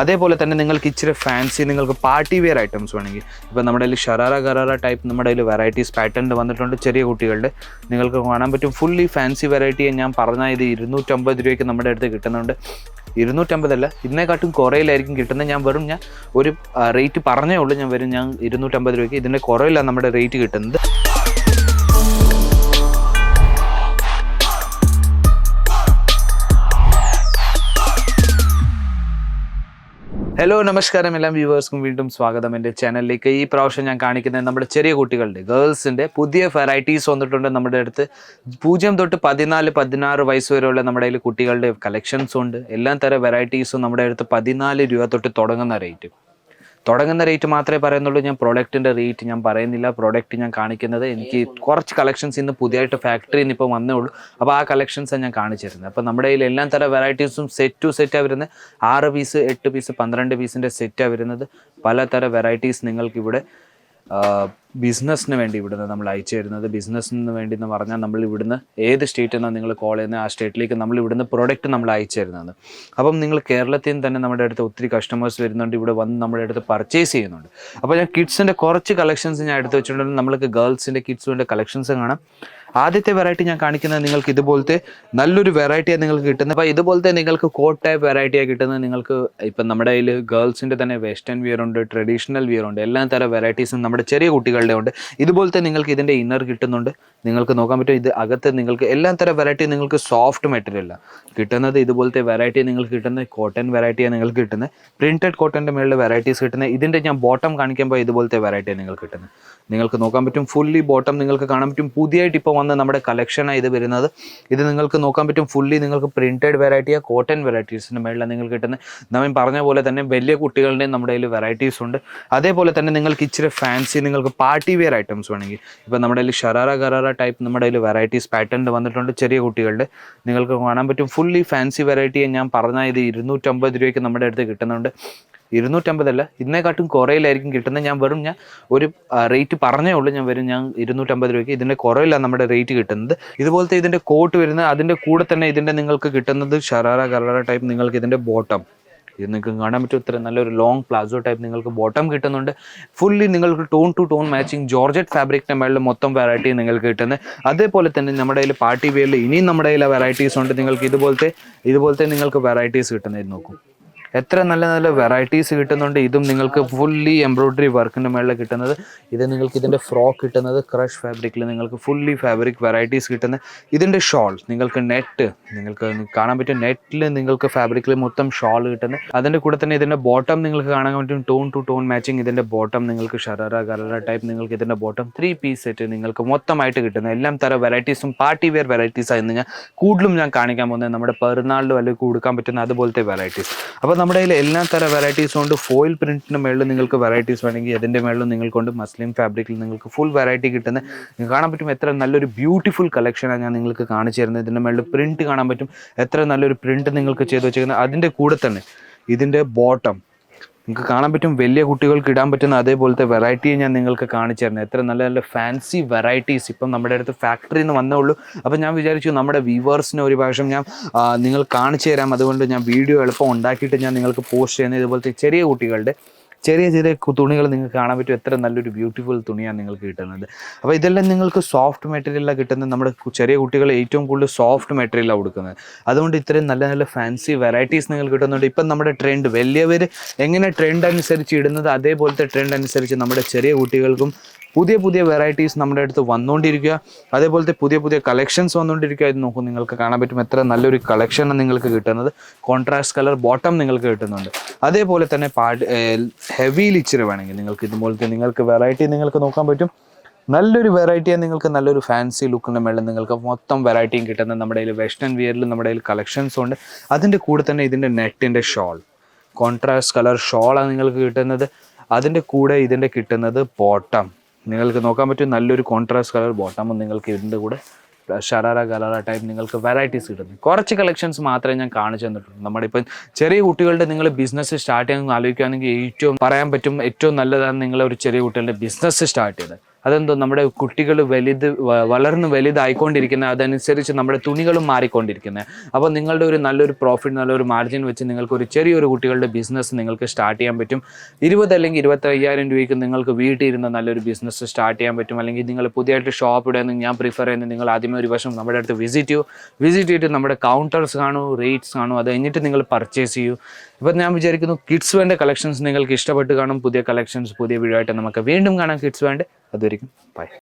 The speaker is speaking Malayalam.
അതേപോലെ തന്നെ നിങ്ങൾക്ക് ഇച്ചിരി ഫാൻസി നിങ്ങൾക്ക് പാർട്ടി വെയർ ഐറ്റംസ് വേണമെങ്കിൽ. ഇപ്പോൾ നമ്മുടെ കയ്യിൽ ഷറാറ ഗറാറ ടൈപ്പ് നമ്മുടെ കയ്യിൽ വെറൈറ്റീസ് പാറ്റേൺ വന്നിട്ടുണ്ട് ചെറിയ കുട്ടികളുടെ. നിങ്ങൾക്ക് കാണാൻ പറ്റും ഫുള്ളി ഫാൻസി വെറൈറ്റി ഞാൻ പറഞ്ഞാൽ ഇത് ഇരുന്നൂറ്റമ്പത് രൂപയ്ക്ക് നമ്മുടെ അടുത്ത് കിട്ടുന്നുണ്ട്. ഇരുന്നൂറ്റമ്പതല്ല ഇതിനെക്കാട്ടും കുറയിലായിരിക്കും കിട്ടുന്നത്. ഞാൻ വെറും ഞാൻ ഒരു റേറ്റ് പറഞ്ഞേ ഉള്ളൂ. ഞാൻ വരും ഞാൻ ഇരുന്നൂറ്റമ്പത് രൂപയ്ക്ക് ഇതിന്റെ കുറയില്ല നമ്മുടെ റേറ്റ് കിട്ടുന്നത്. ഹലോ നമസ്കാരം എല്ലാ വ്യൂവേഴ്സ്ക്കും വീണ്ടും സ്വാഗതം. എന്റെ ചാനലിലേക്ക് ഈ പ്രാവശ്യം ഞാൻ കാണിക്കുന്നത് നമ്മുടെ ചെറിയ കുട്ടികളുടെ ഗേൾസിന്റെ പുതിയ വെറൈറ്റീസ് വന്നിട്ടുണ്ട് നമ്മുടെ അടുത്ത്. പൂജ്യം തൊട്ട് പതിനാല് പതിനാറ് വയസ്സ് വരെയുള്ള നമ്മുടെ കയ്യിൽ കുട്ടികളുടെ കളക്ഷൻസും ഉണ്ട്. എല്ലാം തരം വെറൈറ്റീസും നമ്മുടെ അടുത്ത് പതിനാല് രൂപ തൊട്ട് തുടങ്ങുന്ന റേറ്റ് തുടങ്ങുന്ന റേറ്റ് മാത്രമേ പറയുന്നുള്ളൂ. ഞാൻ പ്രോഡക്റ്റിന്റെ റേറ്റ് ഞാൻ പറയുന്നില്ല. പ്രോഡക്റ്റ് ഞാൻ കാണിക്കുന്നത് എനിക്ക് കുറച്ച് കളക്ഷൻസ് ഇന്ന് പുതിയതായിട്ട് ഫാക്ടറിയിൽ നിന്ന് ഇപ്പോൾ വന്നേ ഉള്ളൂ. അപ്പോൾ ആ കളക്ഷൻസ് ഞാൻ കാണിച്ചിരുന്നത്. അപ്പോൾ നമ്മുടെ കയ്യിൽ എല്ലാം തരം വെറൈറ്റീസും സെറ്റ് ടു സെറ്റാണ് വരുന്നത്. ആറ് പീസ് എട്ട് പീസ് പന്ത്രണ്ട് പീസിന്റെ സെറ്റാണ് വരുന്നത്. പലതരം വെറൈറ്റീസ് നിങ്ങൾക്ക് ഇവിടെ ബിസിനസ്സിന് വേണ്ടി ഇവിടുന്ന് നമ്മൾ അയച്ചു തരുന്നത്. ബിസിനസ്സിന് വേണ്ടി എന്ന് പറഞ്ഞാൽ നമ്മൾ ഇവിടുന്ന് ഏത് സ്റ്റേറ്റിൽ നിന്നാണ് നിങ്ങൾ കോൾ ചെയ്യുന്നത്? ആ സ്റ്റേറ്റിലേക്ക് നമ്മൾ ഇവിടുന്ന് പ്രൊഡക്റ്റ് നമ്മൾ അയച്ചു തരുന്നത് അപ്പം നിങ്ങൾ കേരളത്തിൽ നിന്ന് തന്നെ നമ്മുടെ അടുത്ത് ഒത്തിരി കസ്റ്റമേഴ്സ് വരുന്നുണ്ട്. ഇവിടെ വന്ന് നമ്മുടെ അടുത്ത് പർച്ചേസ് ചെയ്യുന്നുണ്ട്. അപ്പോൾ ഞാൻ കിഡ്സിന്റെ കുറച്ച് കളക്ഷൻസ് ഞാൻ എടുത്ത് വെച്ചിട്ടുണ്ട്. നമ്മൾക്ക് ഗേൾസിന്റെ കിഡ്സിന്റെ കളക്ഷൻസ് കാണാം. ആദ്യത്തെ വെറൈറ്റി ഞാൻ കാണിക്കുന്നത് നിങ്ങൾക്ക് ഇതുപോലത്തെ നല്ലൊരു വെറൈറ്റിയാണ് നിങ്ങൾക്ക് കിട്ടുന്നത്. അപ്പോൾ ഇതുപോലത്തെ നിങ്ങൾക്ക് കോട്ട് ടൈപ്പ് വെറൈറ്റിയാണ് കിട്ടുന്നത്. നിങ്ങൾക്ക് ഇപ്പം നമ്മുടെ കയ്യിൽ ഗേൾസിന്റെ തന്നെ വെസ്റ്റേൺ വിയർ ഉണ്ട് ട്രഡീഷണൽ വിയർ ഉണ്ട്. എല്ലാ തരം വെറൈറ്റീസും നമ്മുടെ ചെറിയ കുട്ടികളുടെ ഉണ്ട്. ഇതുപോലത്തെ നിങ്ങൾക്ക് ഇതിന്റെ ഇന്നർ കിട്ടുന്നുണ്ട്. നിങ്ങൾക്ക് നോക്കാൻ പറ്റും ഇത് അകത്ത് നിങ്ങൾക്ക് എല്ലാ തരം വെറൈറ്റി നിങ്ങൾക്ക് സോഫ്റ്റ് മെറ്റീരിയലാണ് കിട്ടുന്നത് ഇതുപോലത്തെ വെറൈറ്റി നിങ്ങൾക്ക് കിട്ടുന്നത് കോട്ടൺ വെറൈറ്റിയാണ് നിങ്ങൾക്ക് കിട്ടുന്നത്. പ്രിന്റഡ് കോട്ടന്റെ മേളിൽ വെറൈറ്റീസ് കിട്ടുന്നത്. ഇതിന്റെ ഞാൻ ബോട്ടം കാണിക്കുമ്പോൾ ഇതുപോലത്തെ വെറൈറ്റിയാണ് നിങ്ങൾക്ക് കിട്ടുന്നത്. നിങ്ങൾക്ക് നോക്കാൻ പറ്റും ഫുള്ളി ബോട്ടം നിങ്ങൾക്ക് കാണാൻ പറ്റും. പുതിയതായിട്ട് ഇപ്പോൾ വന്ന് നമ്മുടെ കളക്ഷനാണ് ഇത് വരുന്നത്. ഇത് നിങ്ങൾക്ക് നോക്കാൻ പറ്റും ഫുള്ളി നിങ്ങൾക്ക് പ്രിന്റഡ് വെറൈറ്റിയാണ് കോട്ടൺ വെറൈറ്റീസിന്റെ മേളിലാണ് നിങ്ങൾക്ക് കിട്ടുന്നത്. നമ്മൾ പറഞ്ഞ പോലെ തന്നെ വലിയ കുട്ടികളുടെയും നമ്മുടെ കയ്യിൽ വെറൈറ്റീസ് ഉണ്ട്. അതേപോലെ തന്നെ നിങ്ങൾക്ക് ഇച്ചിരി ഫാൻസി നിങ്ങൾക്ക് പാർട്ടി വെയർ ഐറ്റംസ് വേണമെങ്കിൽ. ഇപ്പോൾ നമ്മുടെ കയ്യിൽ ഷറാറ ഗറാറ ടൈപ്പ് നമ്മുടെ കയ്യിൽ വെറൈറ്റീസ് പാറ്റേൺ വന്നിട്ടുണ്ട് ചെറിയ കുട്ടികളുടെ. നിങ്ങൾക്ക് കാണാൻ പറ്റും ഫുള്ളി ഫാൻസി വെറൈറ്റി ഞാൻ പറഞ്ഞാൽ ഇത് ഇരുന്നൂറ്റമ്പത് രൂപയ്ക്ക് നമ്മുടെ അടുത്ത് കിട്ടുന്നുണ്ട്. ഇരുന്നൂറ്റമ്പതല്ല ഇതിനെക്കാട്ടും കുറയിലായിരിക്കും കിട്ടുന്നത്. ഞാൻ വെറും ഞാൻ ഒരു റേറ്റ് പറഞ്ഞേ ഉള്ളൂ. ഞാൻ വരും ഞാൻ ഇരുന്നൂറ്റമ്പത് രൂപയ്ക്ക് ഇതിന്റെ കുറയിലാണ് നമ്മുടെ റേറ്റ് കിട്ടുന്നത്. ഇതുപോലത്തെ ഇതിന്റെ കോട്ട് വരുന്നത് അതിന്റെ കൂടെ തന്നെ ഇതിന്റെ നിങ്ങൾക്ക് കിട്ടുന്നത് ഷറാറ കറാറ ടൈപ്പ് നിങ്ങൾക്ക് ഇതിന്റെ ബോട്ടം ഇത് നിങ്ങൾക്ക് കാണാൻ പറ്റും ഇത്ര നല്ലൊരു ലോങ് പ്ലാസോ ടൈപ്പ് നിങ്ങൾക്ക് ബോട്ടം കിട്ടുന്നുണ്ട്. ഫുള്ളി നിങ്ങൾക്ക് tone to tone matching georgette ഫാബ്രിക്കിന്റെ മേളിൽ മൊത്തം വെറൈറ്റി നിങ്ങൾക്ക് കിട്ടുന്നത് അതേപോലെ തന്നെ നമ്മുടെ കയ്യിൽ പാർട്ടി വെയറിൽ ഇനിയും നമ്മുടെ കയ്യിലെ വെറൈറ്റീസ് ഉണ്ട്. നിങ്ങൾക്ക് ഇതുപോലത്തെ ഇതുപോലത്തെ നിങ്ങൾക്ക് വെറൈറ്റീസ് കിട്ടുന്നത് നോക്കും നോക്കൂ. എത്ര നല്ല നല്ല വെറൈറ്റീസ് കിട്ടുന്നുണ്ട്. ഇതും നിങ്ങൾക്ക് ഫുള്ളി എംബ്രോയ്ഡറി വർക്കിന്റെ മേളിൽ കിട്ടുന്നത്. ഇത് നിങ്ങൾക്ക് ഇതിന്റെ ഫ്രോക്ക് കിട്ടുന്നത് ക്രഷ് ഫാബ്രിക്കിൽ നിങ്ങൾക്ക് ഫുള്ളി ഫാബ്രിക് വെറൈറ്റീസ് കിട്ടുന്നത് ഇതിന്റെ ഷോൾ നിങ്ങൾക്ക് നെറ്റ് നിങ്ങൾക്ക് കാണാൻ പറ്റും നെറ്റിൽ നിങ്ങൾക്ക് ഫാബ്രിക്കിൽ മൊത്തം ഷോൾ കിട്ടുന്നത് അതിന്റെ കൂടെ തന്നെ ഇതിന്റെ ബോട്ടം നിങ്ങൾക്ക് കാണാൻ പറ്റും. ടോൺ ടു ടോൺ മാച്ചിങ് ഇതിന്റെ ബോട്ടം നിങ്ങൾക്ക് ഷറാറ ഗററ ടൈപ്പ് നിങ്ങൾക്ക് ഇതിന്റെ ബോട്ടം ത്രീ പീസ് സെറ്റ് നിങ്ങൾക്ക് മൊത്തമായിട്ട് കിട്ടുന്നത് എല്ലാം തരം വെറൈറ്റീസും പാർട്ടി വെയർ വെറൈറ്റീസ് ആയിരുന്നു ഞാൻ കൂടുതലും ഞാൻ കാണിക്കാൻ പോകുന്നത് നമ്മുടെ പെരുന്നാളിലും അല്ലെങ്കിൽ കൊടുക്കാൻ പറ്റുന്ന അതുപോലത്തെ വെറൈറ്റീസ് അപ്പോൾ നമ്മുടെ കയ്യിൽ എല്ലാ തര വെറൈറ്റീസും ഉണ്ട്. ഫോയിൽ പ്രിന്റിന്റെ മേളിൽ നിങ്ങൾക്ക് വെറൈറ്റീസ് വേണമെങ്കിൽ അതിന്റെ മേളിൽ നിങ്ങൾക്കുണ്ട്. മസ്ലിം ഫാബ്രിക്കിൽ നിങ്ങൾക്ക് ഫുൾ വെറൈറ്റി കിട്ടുന്ന കാണാൻ പറ്റും എത്ര നല്ലൊരു ബ്യൂട്ടിഫുൾ കളക്ഷനാണ് ഞാൻ നിങ്ങൾക്ക് കാണിച്ചു തരുന്നത്. ഇതിന്റെ മേളിൽ പ്രിന്റ് കാണാൻ പറ്റും. എത്ര നല്ലൊരു പ്രിന്റ് നിങ്ങൾക്ക് ചെയ്ത് വെച്ചിരിക്കുന്നത്. അതിന്റെ കൂടെ തന്നെ ഇതിന്റെ ബോട്ടം നിങ്ങൾക്ക് കാണാൻ പറ്റും വലിയ കുട്ടികൾക്ക് ഇടാൻ പറ്റുന്ന അതേപോലത്തെ വെറൈറ്റി ഞാൻ നിങ്ങൾക്ക് കാണിച്ചു തരുന്നത്. എത്ര നല്ല നല്ല ഫാൻസി വെറൈറ്റീസ് ഇപ്പം നമ്മുടെ അടുത്ത് ഫാക്ടറിയിൽ നിന്ന് വന്നേ ഉള്ളൂ. അപ്പം ഞാൻ വിചാരിച്ചു നമ്മുടെ വ്യൂവേഴ്സിന് ഒരു പ്രാവശ്യം ഞാൻ നിങ്ങൾ കാണിച്ചു തരാം. അതുകൊണ്ട് ഞാൻ വീഡിയോ എളുപ്പം ഉണ്ടാക്കിയിട്ട് ഞാൻ നിങ്ങൾക്ക് പോസ്റ്റ് ചെയ്യുന്നത് ഇതുപോലത്തെ ചെറിയ കുട്ടികളുടെ ചെറിയ ചെറിയ തുണികൾ നിങ്ങൾക്ക് കാണാൻ പറ്റും. എത്ര നല്ലൊരു ബ്യൂട്ടിഫുൾ തുണിയാണ് നിങ്ങൾക്ക് കിട്ടുന്നത്. അപ്പോൾ ഇതെല്ലാം നിങ്ങൾക്ക് സോഫ്റ്റ് മെറ്റീരിയലാണ് കിട്ടുന്നത്. നമ്മുടെ ചെറിയ കുട്ടികൾ ഏറ്റവും കൂടുതൽ സോഫ്റ്റ് മെറ്റീരിയലാണ് കൊടുക്കുന്നത് അതുകൊണ്ട് ഇത്രയും നല്ല നല്ല ഫാൻസി വെറൈറ്റീസ് നിങ്ങൾക്ക് കിട്ടുന്നുണ്ട്. ഇപ്പം നമ്മുടെ ട്രെൻഡ് വലിയവർ എങ്ങനെ ട്രെൻഡ് അനുസരിച്ച് ഇടുന്നത് അതേപോലത്തെ ട്രെൻഡ് അനുസരിച്ച് നമ്മുടെ ചെറിയ കുട്ടികൾക്കും പുതിയ പുതിയ വെറൈറ്റീസ് നമ്മുടെ അടുത്ത് വന്നുകൊണ്ടിരിക്കുക അതേപോലത്തെ പുതിയ പുതിയ കളക്ഷൻസ് വന്നുകൊണ്ടിരിക്കുക ഇത് നോക്കൂ. നിങ്ങൾക്ക് കാണാൻ പറ്റും എത്ര നല്ലൊരു കളക്ഷനാണ് നിങ്ങൾക്ക് കിട്ടുന്നത്. കോൺട്രാസ്റ്റ് കളർ ബോട്ടം നിങ്ങൾക്ക് കിട്ടുന്നുണ്ട്. അതേപോലെ തന്നെ പാഡ് ഹെവിയിൽ ലിച്ചർ വേണമെങ്കിൽ നിങ്ങൾക്ക് ഇതുപോലത്തെ നിങ്ങൾക്ക് വെറൈറ്റി നിങ്ങൾക്ക് നോക്കാൻ പറ്റും. നല്ലൊരു വെറൈറ്റിയാണ് നിങ്ങൾക്ക് നല്ലൊരു ഫാൻസി ലുക്കിന്റെ മേളിൽ നിങ്ങൾക്ക് മൊത്തം വെറൈറ്റിയും കിട്ടുന്ന നമ്മുടെ കയ്യിൽ വെസ്റ്റേൺ വിയറിൽ നമ്മുടെ കയ്യിൽ കളക്ഷൻസ് ഉണ്ട്. അതിന്റെ കൂടെ തന്നെ ഇതിന്റെ നെറ്റിന്റെ ഷോൾ കോൺട്രാസ്റ്റ് കളർ ഷോളാണ് നിങ്ങൾക്ക് കിട്ടുന്നത്. അതിന്റെ കൂടെ ഇതിന്റെ കിട്ടുന്നത് ബോട്ടം നിങ്ങൾക്ക് നോക്കാൻ പറ്റും നല്ലൊരു കോൺട്രാസ്റ്റ് കളർ ബോട്ടം നിങ്ങൾക്ക് ഇതിന്റെ കൂടെ ഷറാറ ഗലാറ ടൈപ്പ് നിങ്ങൾക്ക് വെറൈറ്റീസ് കിട്ടുന്നു. കുറച്ച് കളക്ഷൻസ് മാത്രമേ ഞാൻ കാണിച്ചു തന്നിട്ടുള്ളൂ. നമ്മുടെ ഇപ്പം ചെറിയ കുട്ടികളുടെ നിങ്ങൾ ബിസിനസ് സ്റ്റാർട്ട് ചെയ്യാൻ ആലോചിക്കുകയാണെങ്കിൽ ഏറ്റവും പറയാൻ പറ്റും ഏറ്റവും നല്ലതാണ് നിങ്ങൾ ഒരു ചെറിയ കുട്ടികളുടെ ബിസിനസ് സ്റ്റാർട്ട് ചെയ്തത് അതെന്തോ നമ്മുടെ കുട്ടികൾ വലുത് വളർന്ന് വലുതായിക്കൊണ്ടിരിക്കുന്ന അതനുസരിച്ച് നമ്മുടെ തുണികളും മാറിക്കൊണ്ടിരിക്കുന്നത് അപ്പോൾ നിങ്ങളുടെ ഒരു നല്ലൊരു പ്രോഫിറ്റ് നല്ലൊരു മാർജിൻ വെച്ച് നിങ്ങൾക്ക് ഒരു ചെറിയൊരു കുട്ടികളുടെ ബിസിനസ് നിങ്ങൾക്ക് സ്റ്റാർട്ട് ചെയ്യാൻ പറ്റും. ഇരുപത് അല്ലെങ്കിൽ ഇരുപത്തയ്യായിരം രൂപയ്ക്ക് നിങ്ങൾക്ക് വീട്ടിൽ ഇരുന്ന് നല്ലൊരു ബിസിനസ് സ്റ്റാർട്ട് ചെയ്യാൻ പറ്റും. അല്ലെങ്കിൽ നിങ്ങൾ പുതിയതായിട്ട് ഷോപ്പ് ഇടുന്ന ഞാൻ പ്രിഫർ ചെയ്യുന്നത് നിങ്ങൾ ആദ്യമേ ഒരു വശം നമ്മുടെ അടുത്ത് വിസിറ്റ് ചെയ്യൂ. വിസിറ്റ് ചെയ്തിട്ട് നമ്മുടെ കൗണ്ടേഴ്സ് കാണൂ റേറ്റ്സ് കാണൂ അത് കഴിഞ്ഞിട്ട് നിങ്ങൾ പർച്ചേസ് ചെയ്യൂ. ഇപ്പം ഞാൻ വിചാരിക്കുന്നു കിഡ്സ് വേണ്ട കളക്ഷൻസ് നിങ്ങൾക്ക് ഇഷ്ടപ്പെട്ട് കാണും. പുതിയ കളക്ഷൻസ് പുതിയ വീഡിയോ ആയിട്ട് നമുക്ക് വീണ്ടും കാണാം. കിഡ്സ് വേണ്ട Bye.